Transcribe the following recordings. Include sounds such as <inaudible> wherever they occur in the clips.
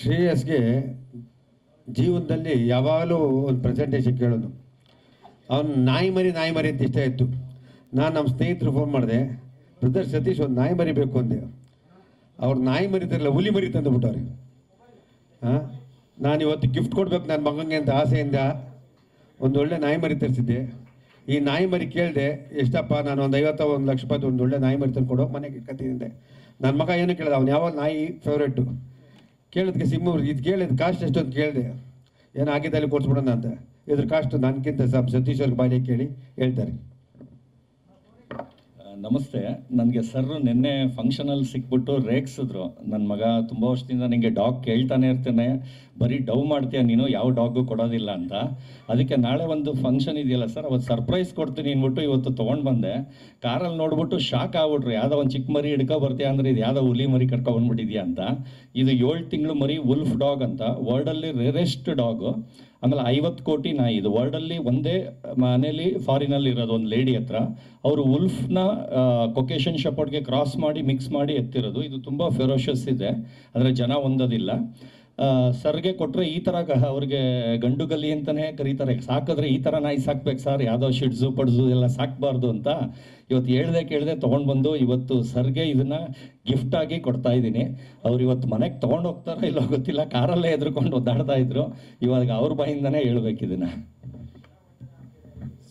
ಶ್ರೇಯಸ್ಗೆ ಜೀವನದಲ್ಲಿ ಯಾವಾಗಲೂ ಒಂದು ಪ್ರೆಸೆಂಟೇಷನ್ ಕೇಳೋದು. ಅವನು ನಾಯಿ ಮರಿ ನಾಯಿ ಮರಿ ಅಂತ ಇಷ್ಟ ಇತ್ತು. ನಾನು ನಮ್ಮ ಸ್ನೇಹಿತರು ಫೋನ್ ಮಾಡಿದೆ ಬ್ರದರ್ ಸತೀಶ್, ಒಂದು ನಾಯಿ ಮರಿಬೇಕು ಅಂದೆ. ಅವ್ರು ನಾಯಿ ಮರಿತಾರಲ್ಲ ಹುಲಿ ಮರಿ ತಂದು ಹಾಂ? ನಾನು ಇವತ್ತು ಗಿಫ್ಟ್ ಕೊಡ್ಬೇಕು ನನ್ನ ಮಗನಿಗೆ ಅಂತ ಆಸೆಯಿಂದ ಒಂದು ಒಳ್ಳೆ ನಾಯಿ ಮರಿ ತರಿಸಿದ್ದೆ. ಈ ನಾಯಿ ಮರಿ ಕೇಳಿದೆ, ಎಷ್ಟಪ್ಪ, ನಾನು ಒಂದು ಐವತ್ತ ಒಂದು ಲಕ್ಷ ರೂಪಾಯಿ ಒಂದು ಒಳ್ಳೆ ನಾಯಿ ಮರಿ ತಂದು ಕೊಡೋ ಮನೆಗೆ ಕತ್ತಿದ್ದೆ ನನ್ನ ಮಗ ಏನು ಕೇಳಿದೆ, ಅವ್ನು ಯಾವಾಗ ನಾಯಿ ಫೇವ್ರೇಟು ಕೇಳಿದ್ಕೆ ಸಿಮ್ಮು ಇದು ಕೇಳಿದ ಕಾಸ್ಟ್ ಎಷ್ಟು ಅಂತ ಕೇಳಿದೆ. ಆಗಿದ್ದಲ್ಲಿ ಕೊಡ್ಸ್ಬಿಡೋಣ ಅಂತ. ಇದ್ರ ಕಾಸ್ಟ್ ನನಗಿಂತ ಸಮ್ ಸತೀಶ್ ಅವ್ರಿಗೆ ಬಾಯಿಗೆ ಕೇಳಿ, ಹೇಳ್ತಾರೆ. ನಮಸ್ತೆ. ನನಗೆ ಸರ್ ನಿನ್ನೆ ಫಂಕ್ಷನಲ್ಲಿ ಸಿಕ್ಬಿಟ್ಟು ರೇಗ್ಸಿದ್ರು. ನನ್ನ ಮಗ ತುಂಬ ವರ್ಷದಿಂದ ನಿಮಗೆ ಡಾಗ್ ಕೇಳ್ತಾನೆ ಇರ್ತೇನೆ. ಬರೀ ಡವ್ ಮಾಡ್ತೀಯ ನೀನು, ಯಾವ ಡಾಗು ಕೊಡೋದಿಲ್ಲ ಅಂತ. ಅದಕ್ಕೆ ನಾಳೆ ಒಂದು ಫಂಕ್ಷನ್ ಇದೆಯಲ್ಲ ಸರ್ ಅವತ್ತು ಸರ್ಪ್ರೈಸ್ ಕೊಡ್ತೀನಿ ಅಂದ್ಬಿಟ್ಟು ಇವತ್ತು ತೊಗೊಂಡು ಬಂದೆ. ಕಾರಲ್ಲಿ ನೋಡ್ಬಿಟ್ಟು ಶಾಕ್ ಆಗ್ಬಿಟ್ರು. ಯಾವುದೋ ಒಂದು ಚಿಕ್ಕ ಮರಿ ಹಿಡ್ಕೊ ಬರ್ತೀಯ ಅಂದರೆ ಇದು ಯಾವುದೋ ಹುಲಿ ಮರಿ ಕರ್ಕೊಂಡ್ಬಿಟ್ಟಿದ್ಯಾ ಅಂತ. ಇದು ಏಳು ತಿಂಗಳು ಮರಿ ವುಲ್ಫ್ ಡಾಗ್ ಅಂತ. ವರ್ಲ್ಡಲ್ಲಿ ರೇರೆಸ್ಟ್ ಡಾಗು ಆಮೇಲೆ ಐವತ್ತು ಕೋಟಿ ನಾಯಿ ಇದು. ವರ್ಲ್ಡಲ್ಲಿ ಒಂದೇ ಮನೇಲಿ ಫಾರಿನಲ್ಲಿ ಇರೋದು ಒಂದು ಲೇಡಿ ಹತ್ರ. ಅವರು ಉಲ್ಫ್ನ ಕೊಕೇಶನ್ ಶಪೋರ್ಟ್ಗೆ ಕ್ರಾಸ್ ಮಾಡಿ ಮಿಕ್ಸ್ ಮಾಡಿ ಎತ್ತಿರೋದು. ಇದು ತುಂಬ ಫೆರೋಷಸ್ ಇದೆ. ಅಂದರೆ ಜನ ಹೊಂದೋದಿಲ್ಲ. ಸರ್ಗೆ ಕೊಟ್ಟರೆ ಈ ತರ ಅವ್ರಿಗೆ ಗಂಡು ಗಲ್ಲಿ ಅಂತಾನೆ ಕರೀತಾರೆ. ಸಾಕಿದ್ರೆ ಈ ಥರ ನಾಯಿ ಸಾಕ್ಬೇಕು ಸರ್ ಯಾವ್ದೋ ಶಿಡ್ಸು ಪಡ್ಸು ಎಲ್ಲ ಸಾಕ್ಬಾರ್ದು ಅಂತ ಇವತ್ತು ಹೇಳ್ದೆ ಕೇಳ್ದೆ ತೊಗೊಂಡು ಬಂದು ಇವತ್ತು ಸರ್ಗೆ ಗಿಫ್ಟ್ ಆಗಿ ಕೊಡ್ತಾ ಇದ್ದೀನಿ. ಅವ್ರು ಇವತ್ತು ಮನೆಗೆ ತಗೊಂಡ್ ಹೋಗ್ತಾರೋ ಇಲ್ಲೋ ಗೊತ್ತಿಲ್ಲ. ಕಾರಲ್ಲೇ ಎದ್ರುಕೊಂಡು ಒದ್ದಾಡ್ತಾ ಇದ್ರು. ಇವಾಗ ಅವ್ರ ಬಾಯಿಂದಾನೆ ಹೇಳ್ಬೇಕು ಇದನ್ನ.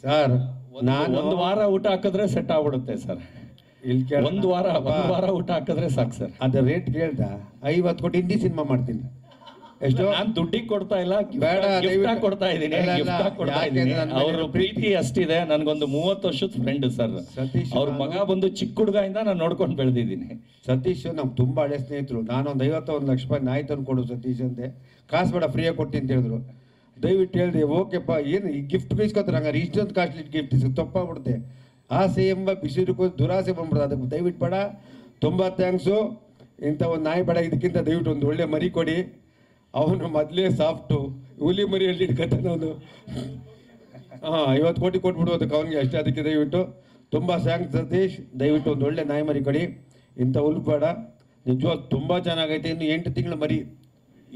ಸರ್ ನಾನು ಒಂದು ವಾರ ಊಟ ಹಾಕಿದ್ರೆ ಸೆಟ್ ಆಗ್ಬಿಡುತ್ತೆ ಸರ್ ಇಲ್ಲಿ ಒಂದು ವಾರ ಒಂದು ವಾರ ಊಟ ಹಾಕಿದ್ರೆ ಸಾಕು ಸರ್ ಅದ ರೇಟ್ ಕೇಳ್ದ ಐವತ್ತು ಕೋಟಿ ಹಿಂದಿ ಸಿನಿಮಾ ಮಾಡ್ತೀನಿ. ಎಷ್ಟು ನಾನು ದುಡ್ಡಿಗೆ ಕೊಡ್ತಾ ಇಲ್ಲ ಬೇಡ, ಗಿಫ್ಟ್ ದಯವಿಟ್ಟು- ಕೊಡ್ತಾ ಇದ್ದೀನಿ ಇಲ್ಲ, ಇಲ್ಲ, ಗಿಫ್ಟ್ ಕೊಡ್ತಾ ಯಾಕೆ ಇದ್ದೀನಿ. ನನ್ನ ಮೇಲೆ ಅವ್ರ ಪ್ರೀತಿ. ಅಷ್ಟಿದೆ ನನ್ಗೊಂದು ಮೂವತ್ತು ವರ್ಷದ ಫ್ರೆಂಡ್ ಸರ್ ಸತೀಶ್ ಅವ್ರ ನಾನು- ಮಗ ಬಂದು ಚಿಕ್ಕ ಹುಡುಗಿಂದ ನಾನು ನೋಡ್ಕೊಂಡು ಬೆಳೆದಿದ್ದೀನಿ. ಸತೀಶ್ ನಮ್ ತುಂಬಾ ಹಳೆ ಸ್ನೇಹಿತರು. ನಾನು ಒಂದು ಐವತ್ತ ಒಂದು ಲಕ್ಷ ರೂಪಾಯಿ ನಾಯಿ ತಂದು ಕೊಡು ಸತೀಶ್ ಅಂತೆ ಕಾಸು ಬೇಡ ಫ್ರೀಯಾಗಿ ಕೊಟ್ಟಿ ಅಂತ ಹೇಳಿದ್ರು. ದಯವಿಟ್ಟು ಹೇಳಿದೆ ಓಕೆಪ್ಪ ಏನು ಈ ಗಿಫ್ಟ್ ಬೀಸ್ಕೊತಾರೆ ಹಂಗಾರೆ ಇಷ್ಟೊಂದು ಕಾಸ್ಟ್ಲಿ ಗಿಫ್ಟ್ ತಪ್ಪಾ ತಪ್ಪಾಗ್ಬಿಡುತ್ತೆ. ಆಸೆ ಎಂಬ ಬಿಸಿರುಕು ದುರಾಸೆ ಬಂದ್ಬಿಡುತ್ತೆ. ಅದಕ್ಕೆ ದಯವಿಟ್ಟು ಬೇಡ. ತುಂಬ ಥ್ಯಾಂಕ್ಸು ಇಂಥ ಒಂದು ನಾಯಿ ಬೇಡ ಇದಕ್ಕಿಂತ ದಯವಿಟ್ಟು ಒಂದು ಒಳ್ಳೆ ಮರಿ ಕೊಡಿ. ಅವನು ಮೊದಲೇ ಸಾಫ್ಟು ಹುಲಿ ಮರಿಯಲ್ಲಿ ಇಟ್ಕೊತಾನೆ ಅವನು. ಹಾಂ ಐವತ್ತು ಕೋಟಿ ಕೊಟ್ಬಿಡು ಅದಕ್ಕೆ ಅವನಿಗೆ ಅಷ್ಟೇ ಅದಕ್ಕೆ ದಯವಿಟ್ಟು. ತುಂಬ ಸ್ಯಾಂಕ್ ಸತೀಶ್. ದಯವಿಟ್ಟು ಒಂದು ಒಳ್ಳೆ ನಾಯಿ ಮರಿ ಕೊಡಿ. ಇಂಥ ಬೇಡ. ನಿಜವಾಗ್ ತುಂಬ ಚೆನ್ನಾಗೈತೆ. ಇನ್ನು ಎಂಟು ತಿಂಗಳು ಮರಿ.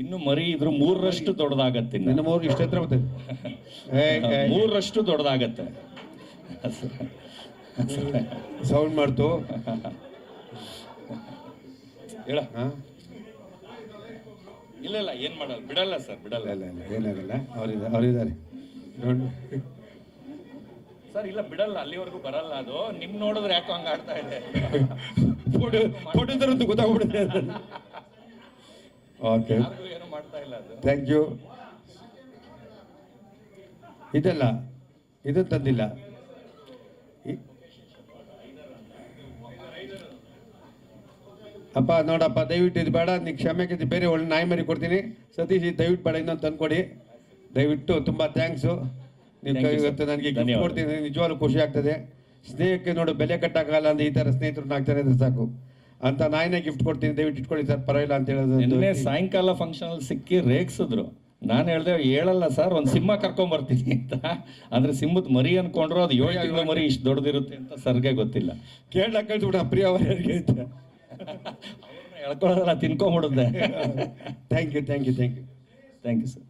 ಇನ್ನು ಮರಿ ಇದ್ರ ಮೂರರಷ್ಟು ದೊಡ್ಡದಾಗತ್ತೆ. ನಿನ್ನ ಮೂರು ಇಷ್ಟ ಹತ್ರ ಮತ್ತೆ ಮೂರರಷ್ಟು ದೊಡ್ಡದಾಗತ್ತೆ. ಸೌಂಡ್ ಮಾಡ್ತು. ಹೇಳ. ಹಾಂ? ಇಲ್ಲ ಇಲ್ಲ ಏನು ಮಾಡಲ್ಲ ಬಿಡಲ್ಲ ಸರ್ ಬಿಡಲ್ಲ. ಇಲ್ಲ ಇಲ್ಲ ಏನಾಗಲ್ಲ. ಅವರಿದ್ದಾರೆ ಅವರಿದ್ದಾರೆ. ನೋಡಿ. ಸರ್ ಇಲ್ಲ ಬಿಡಲ್ಲ ಅಲ್ಲಿವರೆಗೂ ಬರಲ್ಲ ಅದು. ನಿಮ್ ನೋಡಿದ್ರೆ ಯಾಕೋ ಹಂಗ ಆಡ್ತಾ ಇದೆ? ಫೋಟೋ ಫೋಟೋದ್ರಂತೂ ಗೊತ್ತಾಗ್ಬಿಡುತ್ತೆ ಓಕೆ ಏನು ಮಾಡ್ತಾ ಇಲ್ಲ ಅದು. ಥ್ಯಾಂಕ್ ಯು ಇದೆಲ್ಲ ಇದು ತಂದಿಲ್ಲ. ಅಪ್ಪ ನೋಡಪ್ಪ ದಯವಿಟ್ಟು ಇದು ಬೇಡ ನೀವು ಕ್ಷಮೆ ಇದು ಬೇರೆ ಒಳ್ಳೆ ನಾಯಿ ಮರಿ ಕೊಡ್ತೀನಿ. ಸತೀಶ್ ಇದು ದಯವಿಟ್ಟು ಬೇಡ ಇನ್ನೊಂದು ತಂದ್ಕೊಡಿ. ದಯವಿಟ್ಟು ತುಂಬ ಥ್ಯಾಂಕ್ಸು ನೀವು ಇವತ್ತು ನನಗೆ. ಕೊಡ್ತೀನಿ ನಿಜವಾಗ್ಲೂ ಖುಷಿ ಆಗ್ತದೆ. ಸ್ನೇಹಕ್ಕೆ ನೋಡು ಬೆಲೆ ಕಟ್ಟಕ್ಕಾಗಲ್ಲ ಅಂದ್ರೆ ಈ ತರ ಸ್ನೇಹಿತರು ನಾಗ್ತಾನೆ ಅಂದ್ರೆ ಇದ್ರೆ ಸಾಕು. ಅಂತ ನಾಯಿನೇ ಗಿಫ್ಟ್ ಕೊಡ್ತೀನಿ ದಯವಿಟ್ಟು ಇಟ್ಕೊಳ್ಳಿ ಸರ್ ಪರವಾಗಿಲ್ಲ ಅಂತ ಹೇಳಿದ್ರು ಹೇಳೋದು ಸಾಯಂಕಾಲ ಫಂಕ್ಷನ್ ಅಲ್ಲಿ ಸಿಕ್ಕಿ ರೇಗ್ಸಿದ್ರು. ನಾನು ಹೇಳ್ದೆ ಹೇಳಲ್ಲ ಸರ್ ಒಂದು ಸಿಂಹ ಕರ್ಕೊಂಡ್ ಬರ್ತೀನಿ ಅಂತ. ಅಂದ್ರೆ ಸಿಂಹದ ಮರಿ ಅನ್ಕೊಂಡ್ರು ಅದು ಏಳು ಮರಿ ಇಷ್ಟು ದೊಡ್ಡದಿರುತ್ತೆ ಅಂತ ಸರ್ಗೆ ಗೊತ್ತಿಲ್ಲ. ಕೇಳಕ್ ಕಳ್ಸ್ಬಿಡ ಪ್ರಿಯ ಅವರಿಗೆ <laughs> ಎಳ್ಕೊಳ್ಳೋದಲ್ಲ ತಿನ್ಕೊಂಡ್ಬಿಡುತ್ತೆ. Thank you thank you thank you thank you sir